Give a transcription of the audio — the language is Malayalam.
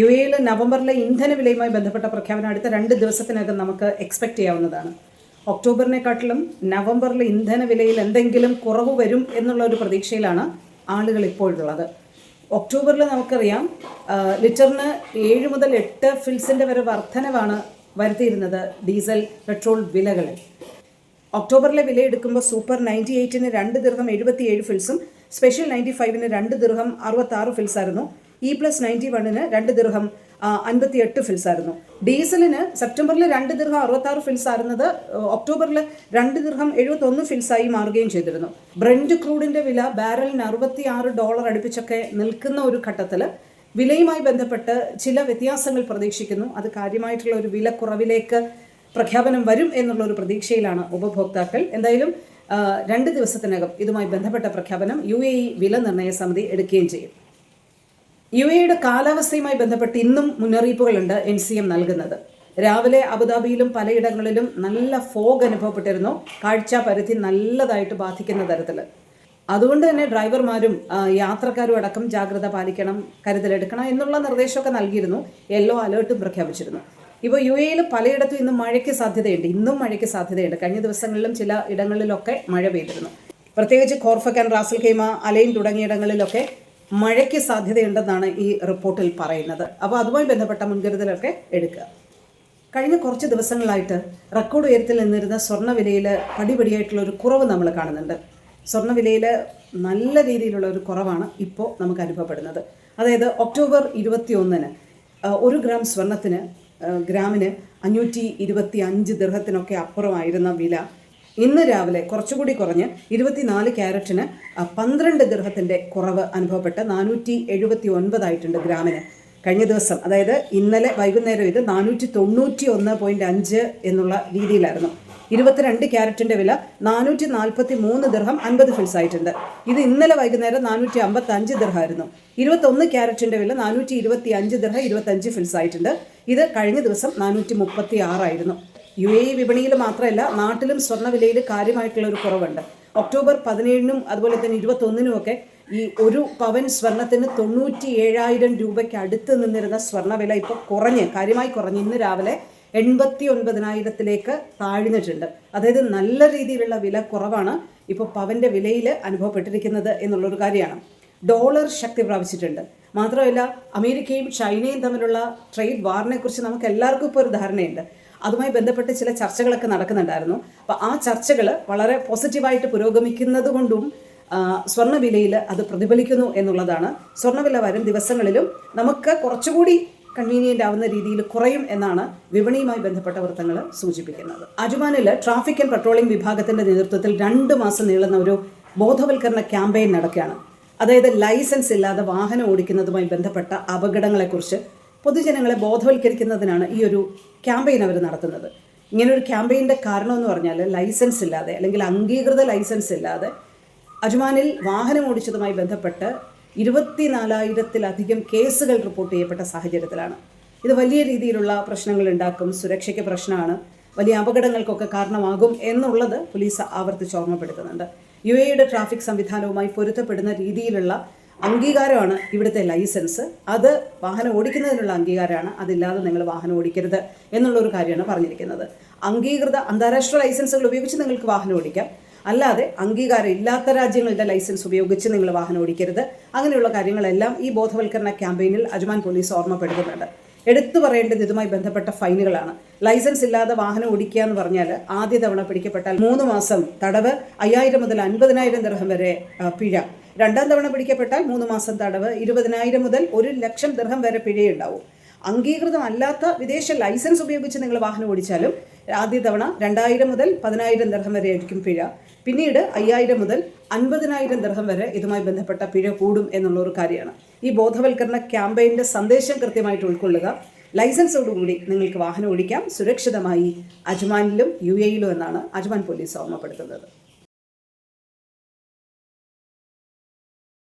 യു എയിൽ നവംബറിലെ ഇന്ധന വിലയുമായി ബന്ധപ്പെട്ട പ്രഖ്യാപനം അടുത്ത രണ്ട് ദിവസത്തിനകം നമുക്ക് എക്സ്പെക്ട് ചെയ്യാവുന്നതാണ്. ഒക്ടോബറിനെക്കാട്ടിലും നവംബറിലെ ഇന്ധന വിലയിൽ എന്തെങ്കിലും കുറവ് വരും എന്നുള്ള ഒരു പ്രതീക്ഷയിലാണ് ആളുകൾ ഇപ്പോഴുള്ളത്. ഒക്ടോബറിൽ നമുക്കറിയാം ലിറ്ററിന് ഏഴ് മുതൽ എട്ട് ഫിൽസിന്റെ വരെ വർധനവാണ് വരുത്തിയിരുന്നത് ഡീസൽ പെട്രോൾ വിലകളിൽ. ഒക്ടോബറിലെ വില എടുക്കുമ്പോൾ സൂപ്പർ നയന്റി എയ്റ്റിന് രണ്ട് ദീർഘം എഴുപത്തി ഏഴ് ഫിൽസും സ്പെഷ്യൽ നയന്റി ഫൈവിന് രണ്ട് ദീർഘം അറുപത്താറ് ഫിൽസായിരുന്നു. ഇ പ്ലസ് നയന്റി വണ്ണിന് രണ്ട് ദീർഘം അൻപത്തി എട്ട് ഫിൽസ് ആയിരുന്നു. ഡീസലിന് സെപ്റ്റംബറിൽ രണ്ട് ദീർഘം അറുപത്തി ആറ് ഫിൽസ് ആയിരുന്നത് ഒക്ടോബറിൽ രണ്ട് ദീർഘം എഴുപത്തി ഒന്ന് ഫിൽസായി മാറുകയും ചെയ്തിരുന്നു. ബ്രെൻഡ് ക്രൂഡിന്റെ വില ബാരലിന് അറുപത്തി ആറ് ഡോളർ അടുപ്പിച്ചൊക്കെ നിൽക്കുന്ന ഒരു ഘട്ടത്തിൽ വിലയുമായി ബന്ധപ്പെട്ട് ചില വ്യത്യാസങ്ങൾ പ്രതീക്ഷിക്കുന്നു. അത് കാര്യമായിട്ടുള്ള ഒരു വിലക്കുറവിലേക്ക് പ്രഖ്യാപനം വരും എന്നുള്ള ഒരു പ്രതീക്ഷയിലാണ് ഉപഭോക്താക്കൾ. എന്തായാലും രണ്ട് ദിവസത്തിനകം ഇതുമായി ബന്ധപ്പെട്ട പ്രഖ്യാപനം യു വില നിർണയ സമിതി എടുക്കുകയും ചെയ്യും. യു എയുടെ കാലാവസ്ഥയുമായി ബന്ധപ്പെട്ട് ഇന്നും മുന്നറിയിപ്പുകളുണ്ട് എൻ സി എം നൽകുന്നത്. രാവിലെ അബുദാബിയിലും പലയിടങ്ങളിലും നല്ല ഫോഗ് അനുഭവപ്പെട്ടിരുന്നു. കാഴ്ച പരിധി നല്ലതായിട്ട് ബാധിക്കുന്ന തരത്തിൽ. അതുകൊണ്ട് തന്നെ ഡ്രൈവർമാരും യാത്രക്കാരും അടക്കം ജാഗ്രത പാലിക്കണം കരുതലെടുക്കണം എന്നുള്ള നിർദ്ദേശമൊക്കെ നൽകിയിരുന്നു. യെല്ലോ അലേർട്ടും പ്രഖ്യാപിച്ചിരുന്നു. ഇപ്പോൾ യു എയിൽ പലയിടത്തും ഇന്നും മഴയ്ക്ക് സാധ്യതയുണ്ട്. ഇന്നും മഴയ്ക്ക് സാധ്യതയുണ്ട്. കഴിഞ്ഞ ദിവസങ്ങളിലും ചില ഇടങ്ങളിലൊക്കെ മഴ പെയ്തിരുന്നു. പ്രത്യേകിച്ച് Khorfakkan Ras Al Khaimah Al Ain തുടങ്ങിയിടങ്ങളിലൊക്കെ മഴയ്ക്ക് സാധ്യതയുണ്ടെന്നാണ് ഈ റിപ്പോർട്ടിൽ പറയുന്നത്. അപ്പോൾ അതുമായി ബന്ധപ്പെട്ട മുൻകരുതലൊക്കെ എടുക്കുക. കഴിഞ്ഞ കുറച്ച് ദിവസങ്ങളായിട്ട് റെക്കോർഡ് ഉയരത്തിൽ നിന്നിരുന്ന സ്വർണവിലയിൽ പടിപടിയായിട്ടുള്ള ഒരു കുറവ് നമ്മൾ കാണുന്നുണ്ട്. സ്വർണവിലയിൽ നല്ല രീതിയിലുള്ള ഒരു കുറവാണ് ഇപ്പോൾ നമുക്ക് അനുഭവപ്പെടുന്നത്. അതായത് ഒക്ടോബർ ഇരുപത്തി ഒന്നിന് ഒരു ഗ്രാം സ്വർണത്തിന് ഗ്രാമിന് അഞ്ഞൂറ്റി ഇരുപത്തി അഞ്ച് ദൃഹത്തിനൊക്കെ അപ്പുറമായിരുന്ന വില ഇന്ന് രാവിലെ കുറച്ചുകൂടി കുറഞ്ഞ് ഇരുപത്തിനാല് ക്യാരറ്റിന് പന്ത്രണ്ട് ഗ്രഹത്തിന്റെ കുറവ് അനുഭവപ്പെട്ട് നാനൂറ്റി എഴുപത്തി ഒൻപതായിട്ടുണ്ട് ഗ്രാമിന്. കഴിഞ്ഞ ദിവസം അതായത് ഇന്നലെ വൈകുന്നേരം ഇത് നാനൂറ്റി തൊണ്ണൂറ്റി ഒന്ന് പോയിന്റ് അഞ്ച് എന്നുള്ള രീതിയിലായിരുന്നു. ഇരുപത്തിരണ്ട് ക്യാരറ്റിന്റെ വില നാനൂറ്റി നാൽപ്പത്തി മൂന്ന് ദിർഹം അൻപത് ഫിൽസ് ആയിട്ടുണ്ട്. ഇത് ഇന്നലെ വൈകുന്നേരം നാനൂറ്റി അമ്പത്തി അഞ്ച് ദിർഹമായിരുന്നു ഇരുപത്തൊന്ന് ക്യാരറ്റിന്റെ വില നാനൂറ്റി ഇരുപത്തി അഞ്ച് ദിർഹ ഇരുപത്തഞ്ച് ഫിൽസ് ആയിട്ടുണ്ട്. ഇത് കഴിഞ്ഞ ദിവസം നാനൂറ്റി മുപ്പത്തി ആറായിരുന്നു യു എ വിപണിയിൽ മാത്രമല്ല നാട്ടിലും സ്വർണവിലയിൽ കാര്യമായിട്ടുള്ള ഒരു കുറവുണ്ട്. ഒക്ടോബർ പതിനേഴിനും അതുപോലെ തന്നെ ഇരുപത്തൊന്നിനും ഒക്കെ ഈ ഒരു പവൻ സ്വർണത്തിന് തൊണ്ണൂറ്റി ഏഴായിരം രൂപയ്ക്ക് അടുത്ത് നിന്നിരുന്ന സ്വർണവില ഇപ്പോൾ കുറഞ്ഞ് കാര്യമായി കുറഞ്ഞ് ഇന്ന് രാവിലെ എൺപത്തി ഒൻപതിനായിരത്തിലേക്ക് താഴ്ന്നിട്ടുണ്ട്. അതായത് നല്ല രീതിയിലുള്ള വില കുറവാണ് ഇപ്പോൾ പവന്റെ വിലയിൽ അനുഭവപ്പെട്ടിരിക്കുന്നത് എന്നുള്ളൊരു കാര്യമാണ്. ഡോളർ ശക്തി പ്രാപിച്ചിട്ടുണ്ട്. മാത്രമല്ല അമേരിക്കയും ചൈനയും തമ്മിലുള്ള ട്രേഡ് വാറിനെ കുറിച്ച് നമുക്ക് എല്ലാവർക്കും ഇപ്പോൾ ഒരു ധാരണയുണ്ട്. അതുമായി ബന്ധപ്പെട്ട് ചില ചർച്ചകളൊക്കെ നടക്കുന്നുണ്ടായിരുന്നു. അപ്പോൾ ആ ചർച്ചകൾ വളരെ പോസിറ്റീവായിട്ട് പുരോഗമിക്കുന്നത് കൊണ്ടും സ്വർണവിലയിൽ അത് പ്രതിഫലിക്കുന്നു എന്നുള്ളതാണ്. സ്വർണവില വരും ദിവസങ്ങളിലും നമുക്ക് കുറച്ചുകൂടി കൺവീനിയന്റ് ആവുന്ന രീതിയിൽ കുറയും എന്നാണ് വിപണിയുമായി ബന്ധപ്പെട്ട വൃത്തങ്ങൾ സൂചിപ്പിക്കുന്നത്. അജുമാനിൽ ട്രാഫിക് ആൻഡ് പെട്രോളിംഗ് വിഭാഗത്തിന്റെ നേതൃത്വത്തിൽ രണ്ട് മാസം നീളുന്ന ഒരു ബോധവൽക്കരണ ക്യാമ്പയിൻ നടക്കുകയാണ്. അതായത് ലൈസൻസ് ഇല്ലാതെ വാഹനം ഓടിക്കുന്നതുമായി ബന്ധപ്പെട്ട അപകടങ്ങളെക്കുറിച്ച് പൊതുജനങ്ങളെ ബോധവൽക്കരിക്കുന്നതിനാണ് ഈ ഒരു ക്യാമ്പയിൻ അവർ നടത്തുന്നത്. ഇങ്ങനൊരു ക്യാമ്പയിന്റെ കാരണം എന്ന് പറഞ്ഞാൽ ലൈസൻസ് ഇല്ലാതെ അല്ലെങ്കിൽ അംഗീകൃത ലൈസൻസ് ഇല്ലാതെ അജ്മാനിൽ വാഹനം ഓടിച്ചതുമായി ബന്ധപ്പെട്ട് ഇരുപത്തിനാലായിരത്തിലധികം കേസുകൾ റിപ്പോർട്ട് ചെയ്യപ്പെട്ട സാഹചര്യത്തിലാണ്. ഇത് വലിയ രീതിയിലുള്ള പ്രശ്നങ്ങൾ ഉണ്ടാക്കും സുരക്ഷയ്ക്ക് പ്രശ്നമാണ് വലിയ അപകടങ്ങൾക്കൊക്കെ കാരണമാകും എന്നുള്ളത് പോലീസ് ആവർത്തിച്ച് ഓർമ്മപ്പെടുത്തുന്നുണ്ട്. യു എയുടെ ട്രാഫിക് സംവിധാനവുമായി പൊരുത്തപ്പെടുന്ന രീതിയിലുള്ള അംഗീകാരമാണ് ഇവിടുത്തെ ലൈസൻസ്. അത് വാഹനം ഓടിക്കുന്നതിനുള്ള അംഗീകാരമാണ്. അതില്ലാതെ നിങ്ങൾ വാഹനം ഓടിക്കരുത് എന്നുള്ളൊരു കാര്യമാണ് പറഞ്ഞിരിക്കുന്നത്. അംഗീകൃത അന്താരാഷ്ട്ര ലൈസൻസുകൾ ഉപയോഗിച്ച് നിങ്ങൾക്ക് വാഹനം ഓടിക്കാം. അല്ലാതെ അംഗീകാരം ഇല്ലാത്ത രാജ്യങ്ങളുടെ ലൈസൻസ് ഉപയോഗിച്ച് നിങ്ങൾ വാഹനം ഓടിക്കരുത്. അങ്ങനെയുള്ള കാര്യങ്ങളെല്ലാം ഈ ബോധവൽക്കരണ ക്യാമ്പയിനിൽ അജ്മാൻ പോലീസ് ഓർമ്മപ്പെടുത്തുന്നുണ്ട്. എടുത്തു പറയേണ്ടത് ഇതുമായി ബന്ധപ്പെട്ട ഫൈനുകളാണ് ലൈസൻസ് ഇല്ലാതെ വാഹനം ഓടിക്കുക എന്ന് പറഞ്ഞാൽ ആദ്യ തവണ പിടിക്കപ്പെട്ടാൽ മൂന്ന് മാസം തടവ് അയ്യായിരം മുതൽ അൻപതിനായിരം ദർഹം വരെ പിഴ. രണ്ടാം തവണ പിടിക്കപ്പെട്ടാൽ മൂന്ന് മാസം തടവ് ഇരുപതിനായിരം മുതൽ ഒരു ലക്ഷം ദിർഹം വരെ പിഴയുണ്ടാവും. അംഗീകൃതമല്ലാത്ത വിദേശ ലൈസൻസ് ഉപയോഗിച്ച് നിങ്ങൾ വാഹനം ഓടിച്ചാലും ആദ്യ തവണ രണ്ടായിരം മുതൽ പതിനായിരം ദർഹം വരെ ആയിരിക്കും പിഴ. പിന്നീട് അയ്യായിരം മുതൽ അൻപതിനായിരം ദർഹം വരെ ഇതുമായി ബന്ധപ്പെട്ട പിഴ കൂടും എന്നുള്ള ഒരു കാര്യമാണ്. ഈ ബോധവൽക്കരണ ക്യാമ്പയിന്റെ സന്ദേശം കൃത്യമായിട്ട് ഉൾക്കൊള്ളുക. ലൈസൻസോടുകൂടി നിങ്ങൾക്ക് വാഹനം ഓടിക്കാം. സുരക്ഷിതമായി അജ്മാനിലും യു എയിലും എന്നാണ് അജ്മാൻ പോലീസ് ഓർമ്മപ്പെടുത്തുന്നത്.